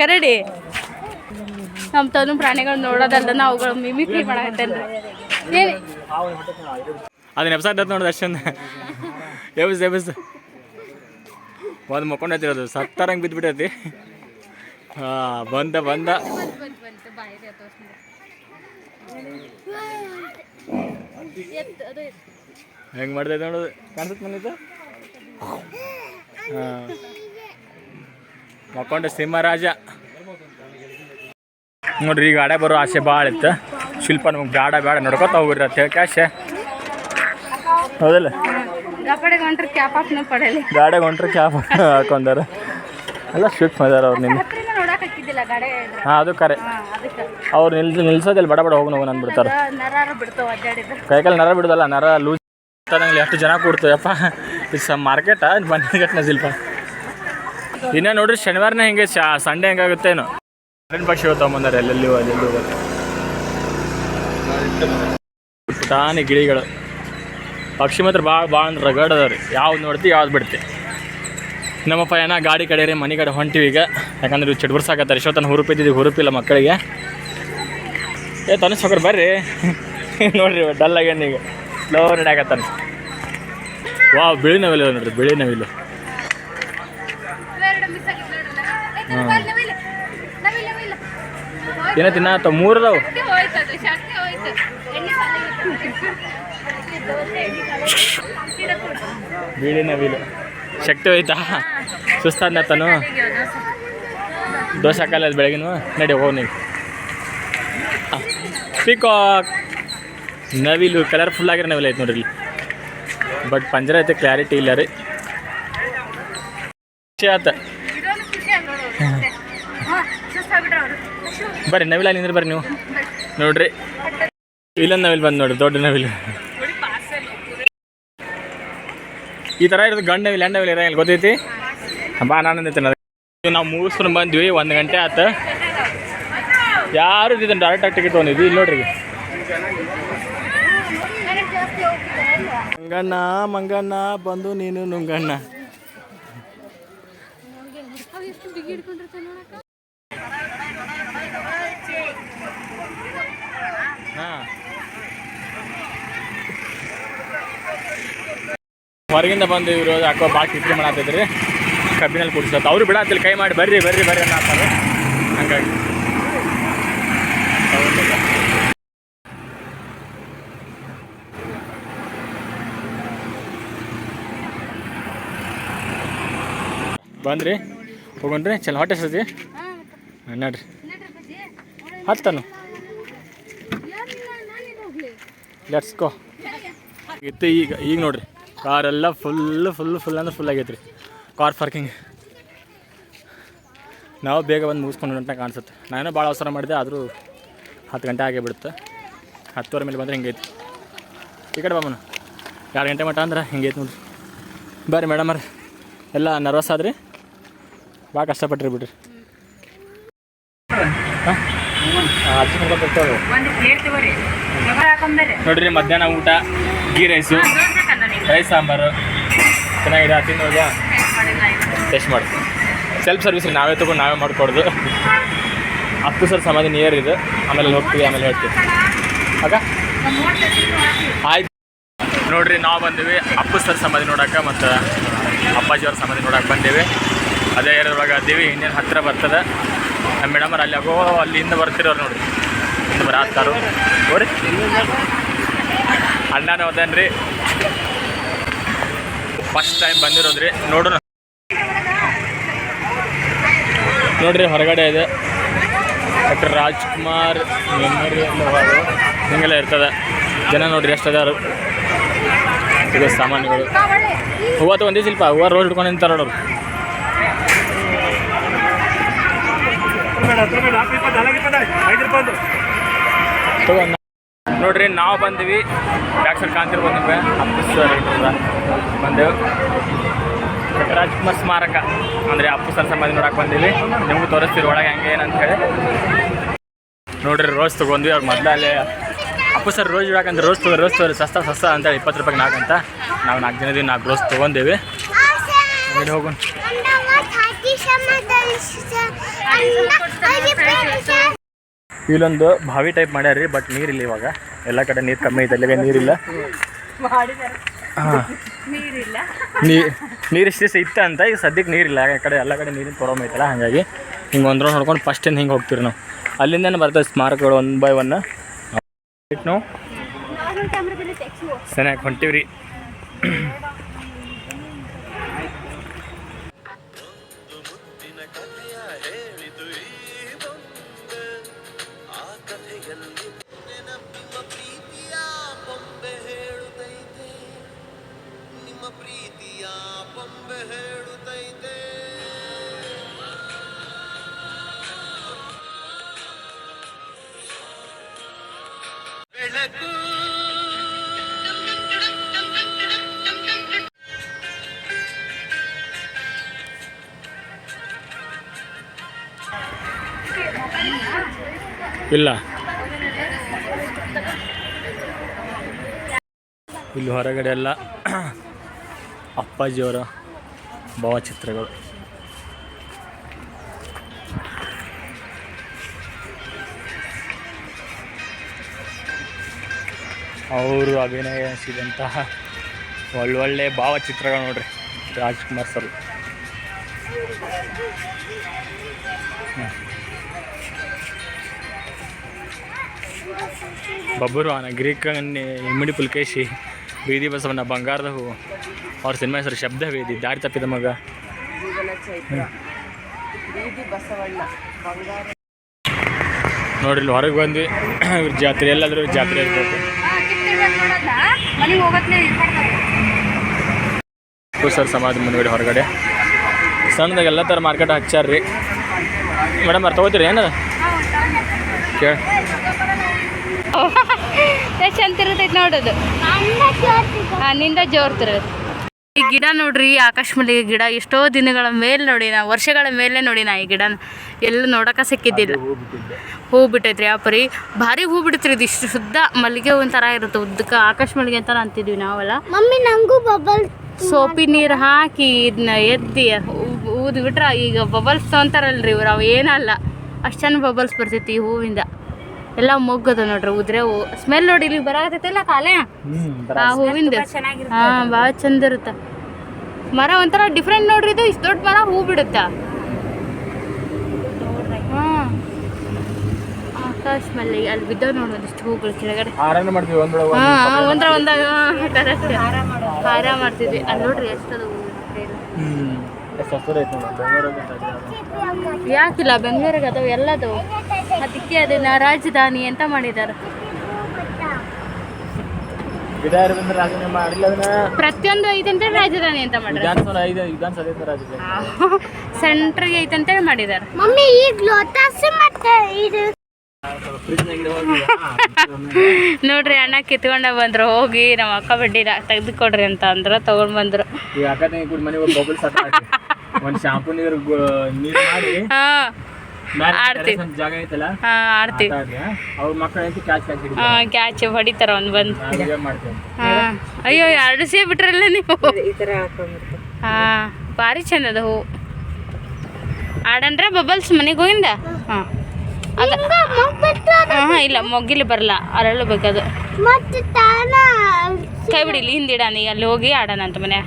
ಕರಡಿ. ನಮ್ಮ ತನು ಪ್ರಾಣಿಗಳು ನೋಡೋದಲ್ದ ಅವುಗಳು ಮಿಮಿಕ್ರಿ ಏನ್ ಅದನ್ನ ಎಬ್ಸಾಡ್ ನೋಡೋದು ಅಷ್ಟೊಂದು. ಎಬ್ಸ್ ಎಬ್ಸ್. ಒಂದು ಮಕ್ಕೊಂಡೈತಿರೋದು ಬಿದ್ದು ಬಿಟ್ಟೈತಿ ಹಾಂ, ಬಂದ ಬಂದ. ಹೆಂಗೆ ಮಾಡ್ತೈತೆ ನೋಡೋದು ಕಾಣಿಸುತ್ತೆ ಮನಿತ ಹಾಂ. ಮಕ್ಕೊಂಡ ಸಿಂಹರಾಜ ನೋಡ್ರಿ, ಈಗ ಹಡೆ ಬರೋ ಆಸೆ ಭಾಳ ಇತ್ತು. ಶಿಲ್ಪ ನಮ್ಗೆ ಬೇಡ ಬೇಡ ನೋಡ್ಕೊತ ಹೋಗ್ರಿ ಅಂತ ಹೇಳಿ, ಕ್ಯಾಶೆ. ಹೌದಲ್ಲ? ಗಪಡೆ ಹೊಂಟ್ರೆ ಕ್ಯಾಪ್ ಹಾಕ್ನ ಪಡೆಯಲಿ ಗಾಡಿಗೆ ಹೊಂಟ್ರೆ ಕ್ಯಾಬ್ ಹಾಕೊಂಡಾರ. ಎಲ್ಲ ಶಿಫ್ಟ್ ಮಾಡ್ಯಾರ ಅವ್ರು ನಿನ್ನೆ. ಹಾ ಹಾಕಿದ್ದಿಲ್ಲ ಗಾಡಿ ಹಾಂ ಅದು ಕರೆ. ಅವ್ರು ನಿಲ್ಸ ನಿಲ್ಸೋದಿಲ್ಲ ಬಡ ಬಡ ಹೋಗಿ ಹೋಗಿ ಅಂದ್ಬಿಡ್ತಾರೆ ನರಾರ ಬಿಡ್ತಾವ ಅಡ್ಡಾಡಿದ್ರೆ. ಕೈಕಾಲು ನರ ಬಿಡೋದಲ್ಲ ನರ ಲೂಸ್ ಎಷ್ಟು ಜನ ಕೊಡ್ತೇವಪ್ಪ ಇದು ಮಾರ್ಕೆಟ್ ಮಾರ್ಕೆಟಾ ಗಟ್ಟನ ಸಿಲ್ಪ? ಇನ್ನ ನೋಡ್ರಿ ಶನಿವಾರನ ಹಿಂಗೆ ಶಾ ಸಂಡೇ ಹೆಂಗಾಗುತ್ತೇನೋ ಕರೆಂಟ್ ಪಕ್ಷಿ ತೊಗೊಂಬಂದಾರೆ ಎಲ್ಲೆಲ್ಲಿ ಅಲ್ಲೆಲ್ಲಿ ಹೋಗುತ್ತೆ ಗಿಳಿಗಳು. ಪಕ್ಷಿ ಮಾತ್ರ ಭಾಳ ಭಾಳ ಅಂದ್ರೆ ರಗಡ್ ರೀ. ಯಾವ್ದು ನೋಡ್ತಿ, ಯಾವ್ದು ಬಿಡ್ತಿ. ನಮ್ಮಪ್ಪ ಏನ ಗಾಡಿ ಕಡೆ ರೀ, ಮನೆ ಕಡೆ ಹೊಂಟಿವಿ ಈಗ. ಯಾಕಂದ್ರೆ ಇವು ಚಿಡ್ಬರ್ಸಾಕತ್ತಾರೆ ಇಷ್ಟೊತ್ತನ ಹುರುಪಿದ್ದಿದ್ದು ಹುರುಪಿಲ್ಲ ಮಕ್ಕಳಿಗೆ. ಏ ತನಸ್ ಹೋಗ್ರಿ ಬರ್ರಿ. ನೋಡ್ರಿ ಡಲ್ ಆಗ್ಯಾನ ಈಗ. ಲೋ ನಡ್ಯಾಕತ್ತಾನ ವಾ ಬಿಳಿ ನವಿಲು ನೋಡ್ರಿ, ಬಿಳಿ ನವಿಲು. ಏನ ತಿನ್ನ ಮೂರು ಅದಾವು ಬಿಳಿ. ಶಕ್ತಿ ಹೋಯ್ತಾ? ಸುಸ್ತಾದ್ನ ತಾನು? ದೋಸೆ ಹಾಕಲ್ಲ ಅದು ಬೆಳಗಿನ? ನಡಿ, ಹೋಗಿ ನೀವು ಪಿಕಾಕ್ ನವಿಲು ಕಲರ್ಫುಲ್ ಆಗಿರೋ ನವಿಲು ಐತೆ ನೋಡ್ರಿ ಬಟ್ ಪಂಜರ ಐತೆ ಕ್ಲಾರಿಟಿ ಇಲ್ಲ ರೀ. ಖುಷಿ ಆತ. ಬರ್ರಿ ನವಿಲ ಅಲ್ಲಿಂದ್ರೆ ಬರ್ರಿ ನೀವು. ನೋಡ್ರಿ. ಇಲ್ಲೊಂದು ನವಿಲು ಬಂದು ನೋಡ್ರಿ ದೊಡ್ಡ ನವಿಲು. ಈ ಥರ ಇರೋದು ಗಂಡ ಇಲ್ಲಿ ಹೆಣ್ಣು ಇಲ್ಲಿ ಇರಂಗಿಲ್ಲ ಗೊತ್ತೈತಿ? ಬಾ ಅಂದಿದ್ದೇನೆ ನಾವು ಮುಗಿಸ್ಕೊಂಡು ಬಂದ್ವಿ ಒಂದು ಗಂಟೆ ಆತ. ಯಾರು ಇದನ್ನು ಡೈರೆಕ್ಟಾಗಿ ಟಿಕೆಟ್ ತೊಗೊಂಡಿದ್ವಿ ಇಲ್ಲಿ ನೋಡ್ರಿ ಮಂಗಣ್ಣ ಮಂಗಣ್ಣ ಬಂದು ನೀನು ನುಂಗಣ್ಣ. ಹಾಂ. ಹೊರಗಿಂದ ಬಂದು ಇವರು ಯಾಕೋ ಭಾಳ ಕಿತ್ರಿ ಮಾಡತ್ತಿದ್ರಿ ಕಬ್ಬಿನಲ್ಲಿ ಕುಡಿಸೋದು ಅವರು ಬಿಡತ್ತಿಲ್ಲ ಕೈ ಮಾಡಿ ಬರ್ರಿ ಬರ್ರಿ ಬರ್ರಿ ಅಂತ ಹಾಕ್ತಾರೆ ಹಂಗಾಗಿ ಬಂದ್ರಿ ಹೋಗೋಣ್ರಿ ಚಲೋ ಹೊಟ್ಟೆ ಸತಿ ನೋಡ್ರಿ ಹತ್ತನು ಲೆಟ್ಸ್ಕೋ ಇತ್ತು ಈಗ ಈಗ ನೋಡ್ರಿ ಕಾರೆಲ್ಲ ಫುಲ್ ಫುಲ್ ಫುಲ್ ಅಂದ್ರೆ ಫುಲ್ ಆಗೈತೆ ರೀ ಕಾರ್ ಪಾರ್ಕಿಂಗ್ ನಾವು ಬೇಗ ಬಂದು ಮುಗಿಸ್ಕೊಂಡು ಅಂತ ಕಾಣಿಸುತ್ತೆ. ನಾನು ಭಾಳ ಅವಸರ ಮಾಡಿದೆ ಆದರೂ ಹತ್ತು ಗಂಟೆ ಆಗೇ ಬಿಡುತ್ತೆ. ಹತ್ತುವರೆ ಮೇಲೆ ಬಂದರೆ ಹಿಂಗೈತಿ. ಈ ಕಡೆ ಬಾಮನು. ಎರಡು ಗಂಟೆ ಮಟ್ಟ ಅಂದ್ರೆ ಹಿಂಗೈತೆ ನೋಡ್ರಿ. ಬರ್ರಿ ಮೇಡಮ್ ಅವ್ರಿ. ಎಲ್ಲ ನರ್ವಸ್ ಆದ್ರಿ? ಭಾಳ ಕಷ್ಟಪಟ್ರಿ ಬಿಡ್ರಿ. ನೋಡ್ರಿ ಮಧ್ಯಾಹ್ನ ಊಟ ಗೀ ರೈಸು ರೈಸ್ ಸಾಂಬಾರು. ಚೆನ್ನಾಗಿದೆ ತಿನ್ನೋದಾ ಟೆಸ್ಟ್ ಮಾಡಿ. ಸೆಲ್ಫ್ ಸರ್ವಿಸ್ ರೀ ನಾವೇ ತೊಗೊಂಡು ನಾವೇ ಮಾಡಿಕೊಡೋದು. ಹತ್ತು ಸರ್ ಸಮಾಧಿ ನಿಯರ್ ಇದು. ಆಮೇಲೆ ಹೋಗ್ತೀವಿ ಆಮೇಲೆ ಹೇಳ್ತೀವಿ. ಆಗ ಆಯ್ತು. ನೋಡ್ರಿ, ನಾವು ಬಂದೀವಿ ಅಪ್ಪು ಸರ್ ಸಮಾಧಿ ನೋಡಕ್ಕೆ ಮತ್ತು ಅಪ್ಪಾಜಿಯವ್ರ ಸಮಾಧಿ ನೋಡಕ್ಕೆ ಬಂದೀವಿ. ಅದೇ ಏರಿಯಾದೊಳಗೆ ಅದ್ದೀವಿ ಇನ್ನೇನು ಹತ್ತಿರ ಬರ್ತದೆ. ನಮ್ಮ ಮೇಡಮರ್ ಅಲ್ಲಿ ಆಗೋ ಅಲ್ಲಿಂದ ಬರ್ತಿರೋರು ನೋಡ್ರಿ. ಹಿಂದೆ ಬರಾತ್ತಾರು ಹೋರಿ ಅಣ್ಣನ ಹೋದೇನ್ರಿ ಫಸ್ಟ್ ಟೈಮ್ ಬಂದಿರೋದ್ರಿ ನೋಡೋಣ. ನೋಡ್ರಿ ಹೊರಗಡೆ ಇದೆ. ಡಾಕ್ಟರ್ ರಾಜ್ಕುಮಾರ್ ಮೆಮೋರಿಯಲ್ ಹಾಲು ಹಿಂಗೆಲ್ಲ ಇರ್ತದೆ. ಜನ ನೋಡ್ರಿ ಎಷ್ಟು ಅದಾರು ಇದು ಸಾಮಾನುಗಳು ಹೂವ ತೊಗೊಂಡಿ ಸ್ವಲ್ಪ ಹೂವು ರೋಡ್ ಹಿಡ್ಕೊಂಡು ನಿಂತಾರ ನೋಡೋರು. ತಗೊಂಡ್. ನೋಡ್ರಿ ನಾವು ಬಂದಿವಿ. ಡಾಕ್ಟರ್ ಸೈಡ್ ಕಾಂತಿರ್ ಬಂದಿವಿ ಅಪ್ಪು ಸರ್ ಬಂದೆವು. ರಾಜ್ಕುಮಾರ್ ಸ್ಮಾರಕ. ಅಂದರೆ ಅಪ್ಪು ಸರ್ ಸಮಾಧಿ ನೋಡಕ್ಕೆ ಬಂದೀವಿ. ನಿಮಗೂ ತೋರಿಸ್ತೀರಿ ಒಳಗೆ ಹಂಗೆ ಏನಂತ ಹೇಳಿ. ನೋಡ್ರಿ ರೋಸ್ ತೊಗೊಂಡ್ವಿ. ಅವ್ರು ಮೊದಲೇ ಅಪ್ಪು ಸರ್ ರೋಸ್ ಇಡಕಂತ ರೋಸ್ ತಗೋ ರೋಸ್ ಸಸ್ತಾ ಸಸ್ತ ಸಸ್ತ ಅಂತೇಳಿ ಇಪ್ಪತ್ತು ರೂಪಾಯಿಗೆ ನಾಲ್ಕು ಅಂತ. ನಾವು ನಾಲ್ಕು ಜನದೀವಿ ನಾಲ್ಕು ರೋಸ್ ತೊಗೊಂಡೇವಿ. ಹೋಗೋಣ? ಇಲ್ಲೊಂದು ಬಾವಿ ಟೈಪ್ ಮಾಡ್ಯಾರ ಬಟ್ ನೀರಿಲ್ಲ ಇವಾಗ. ಎಲ್ಲ ಕಡೆ ನೀರು ಕಮ್ಮಿ ಐತೆ ಅಲ್ಲಿಗೆ ನೀರಿಲ್ಲ. ಹಾಂ. ನೀರು ಇಷ್ಟಿಷ್ಟು ಇತ್ತ ಅಂತ ಈಗ ಸದ್ಯಕ್ಕೆ ನೀರಿಲ್ಲ. ಆ ಕಡೆ ಎಲ್ಲ ಕಡೆ ನೀರಿನ ಪ್ರಾಬ್ಲಮ್ ಐತಲ್ಲ ಹಾಗಾಗಿ ಹಿಂಗೆ ಒಂದು ರೌಂಡ್ ನೋಡ್ಕೊಂಡು ಫಸ್ಟಿಂದ ಹಿಂಗೆ ಹೋಗ್ತೀರಿ ನಾವು. ಅಲ್ಲಿಂದನೇ ಬರ್ತದೆ ಸ್ಮಾರಕಗಳು ಒನ್ ಬೈ ಒನ್ ನಾವು ಚೆನ್ನಾಗಿ ಹೊಂಟಿವಿ ಇಲ್ಲ. ಇಲ್ಲಿ ಹೊರಗಡೆ ಎಲ್ಲ ಅಪ್ಪಾಜಿಯವರ ಭಾವಚಿತ್ರಗಳು. ಅವರು ಅಭಿನಯಿಸಿದಂತಹ ಒಳ್ಳೊಳ್ಳೆ ಭಾವಚಿತ್ರಗಳು ನೋಡ್ರಿ ರಾಜ್ಕುಮಾರ್ ಸರ್. ಬಬ್ಬುರುವಾನ ಗ್ರೀಕ್ ಇಮ್ಮಡಿ ಪುಲ್ಕೇಶಿ, ಬೀದಿ ಬಸವಣ್ಣ, ಬಂಗಾರದ ಹೂವು ಅವ್ರ ಸಿನಿಮಾ ಹೆಸರು ಶಬ್ದವೇದಿ ದಾರಿ ತಪ್ಪಿದ ಮಗ. ನೋಡ್ರಿ ಹೊರಗೆ ಬಂದ್ವಿ. ಜಾತ್ರೆ, ಎಲ್ಲಾದರೂ ಜಾತ್ರೆ ಇರ್ಬೇಕು. ಸರ್ ಸಮಾಧಿ ಮುಂದ್ಗಡೆ, ಹೊರಗಡೆ. ಸಣ್ಣದಾಗ ಎಲ್ಲ ಥರ ಮಾರ್ಕೆಟ್ ಹಚ್ಚಾರ ರೀ ಮೇಡಮ್ ಅವ್ರು ತೊಗೋತೀರಿ, ಏನು ಕೇಳ. ಎಷ್ಟು ಚಂದ ಇರ್ತೈತಿ ನೋಡೋದು. ನಿಂದ ಜೋರ್ತಿರೋದು ಈ ಗಿಡ ನೋಡ್ರಿ ಆಕಾಶ ಮಲ್ಲಿಗೆ ಗಿಡ ಎಷ್ಟೋ ದಿನಗಳ ಮೇಲೆ ನೋಡಿ ನಾ ವರ್ಷಗಳ ಮೇಲೆ ನೋಡಿ ನಾ ಈ ಗಿಡನ. ಎಲ್ಲೂ ನೋಡಕ್ಕ ಸಿಕ್ಕಿದ್ದಿಲ್ಲ. ಹೂ ಬಿಟ್ಟೈತ್ರಿ ಆ ಪರಿ. ಭಾರಿ ಹೂ ಬಿಡುತ್ತೀರಿ ಇದು ಇಷ್ಟು ಶುದ್ಧ ಮಲ್ಲಿಗೆ ಹೂವಿನ ಥರ ಇರುತ್ತೆ ಉದ್ದಕ್ಕೆ ಆಕಾಶ ಮಲ್ಲಿಗೆ ಅಂತ ಅಂತಿದ್ವಿ ನಾವೆಲ್ಲ. ಮಮ್ಮಿ ನಂಗೂ ಬಬಲ್ ಸೋಪಿ ನೀರು ಹಾಕಿ ಇದನ್ನ ಎದ್ದಿ ಊದ್ ಬಿಟ್ರೆ ಈಗ ಬಬಲ್ಸ್ ಅಂತಾರಲ್ರಿ ಇವ್ರು ಅವು ಏನಲ್ಲ. ಅಷ್ಟು ಚೆಂದ ಬಬಲ್ಸ್ ಬರ್ತೈತಿ ಈ ಹೂವಿಂದ. ಎಲ್ಲ ಮೊಗ್ಗದ ನೋಡ್ರಿ ಉದ್ರೆ ಸ್ಮೆಲ್ ನೋಡಿ ಇಲ್ಲಿ ಬರಾಕತ್ತೈತಲ್ಲ ಕಾಲೇ? ಆ ಹೂವಿಂದ. ಹಾಂ ಭಾಳ ಚಂದ ಇರುತ್ತೆ. ಮರ ಒಂಥರ ಡಿಫ್ರೆಂಟ್ ನೋಡ್ರಿ ಇದು ಇಷ್ಟು ದೊಡ್ಡ ಮರ ಹೂ ಬಿಡುತ್ತ? ಹಾಂ. ಆಕಾಶ ಮೇಲೆ ಅಲ್ಲಿ ಬಿದ್ದವ್ ನೋಡಿ ಒಂದಿಷ್ಟು ಹೂಗಳು ಕೆಳಗಡೆ. ಹಾಂ ಒಂದ್ರ ಒಂದಾಗ ಕರೆಕ್ಟ್ ಹಾರ ಮಾಡ್ತಿದ್ವಿ. ಅಲ್ಲಿ ನೋಡ್ರಿ ಎಷ್ಟದು ಹ್ಞೂ ಯಾಕಿಲ್ಲ ಬೆಂಗಳೂರಿಗೆ ಅದಾವ ಎಲ್ಲದು? ಅದಕ್ಕೆ ಅದನ್ನ ರಾಜಧಾನಿ ಅಂತ ಮಾಡಿದ್ದಾರೆ. ಪ್ರತಿಯೊಂದು ಐತಂತೆ ರಾಜಧಾನಿ ಅಂತ ಮಾಡಿದ್ದಾರೆ. ಸೆಂಟ್ರಿಗೆ ಐತಂತೆ ಮಾಡಿದ್ದಾರೆ. ಮಮ್ಮಿ ಈಗ ಲೋಟಸ್ ಮತ್ತೆ ಇದು. ಫ್ರಿಜ್ನಾಗ ಹೋಗಿ ನೋಡ್ರಿ ಅಣ್ಣ ಕಿತ್ಕೊಂಡ ಬಂದ್ರು ಹೋಗಿ ನಮ್ಮ ಅಕ್ಕ ಬಡ್ಡಿ ತೆಗ್ದು ಕೊಡ್ರಿ ಅಂತ ಅಂದ್ರ ತಗೊಂಡ್ ಬಂದ್ರು. ಒಂದು ಶಾಂಪು ನೀರು ನೀರು ಮಾಡಿ. ಹಾ. ಆಡ್ತೀವಿ. ಜಾಗ ಐತಲ್ಲ? ಹಾ ಆಡ್ತೀವಿ ಆಟ ಆಡಿ ಅವ್ರ ಮಕ್ಕಳು ಐತಿ ಕ್ಯಾಚ್ ಕ್ಯಾಚ್ ಹಿಡಿದು ಹಾ ಕ್ಯಾಚ್ ಹೊಡಿತಾರ ಒಂದ್ ಬಂದು. ನಾವೀಗ ಮಾಡ್ತೇವೆ. ಹಾ. ಅಯ್ಯೋ ಎರಡು ಸೇ ಬಿಟ್ರಲ್ಲ ನೀವು? ಹಾ ಭಾರಿ ಚಂದ ಅದ ಹೂ. ಆಡನ್ರ ಬಬಲ್ಸ್ ಮನೆಗೆ ಹೋಗಿಂದ? ಹಾ. ಅದ ಹಾಂ ಇಲ್ಲ ಮೊಗ್ಗಿಲಿ ಬರಲ್ಲ ಅರಳು ಬೇಕದು. ಮತ್ತೆ ತಾನ ಕೈ ಬಿಡಿಲಿ ಹಿಂದಿಡಾನಿ ಅಲ್ಲಿ ಹೋಗಿ ಆಡೋಣ ಅಂತ ಮನೆ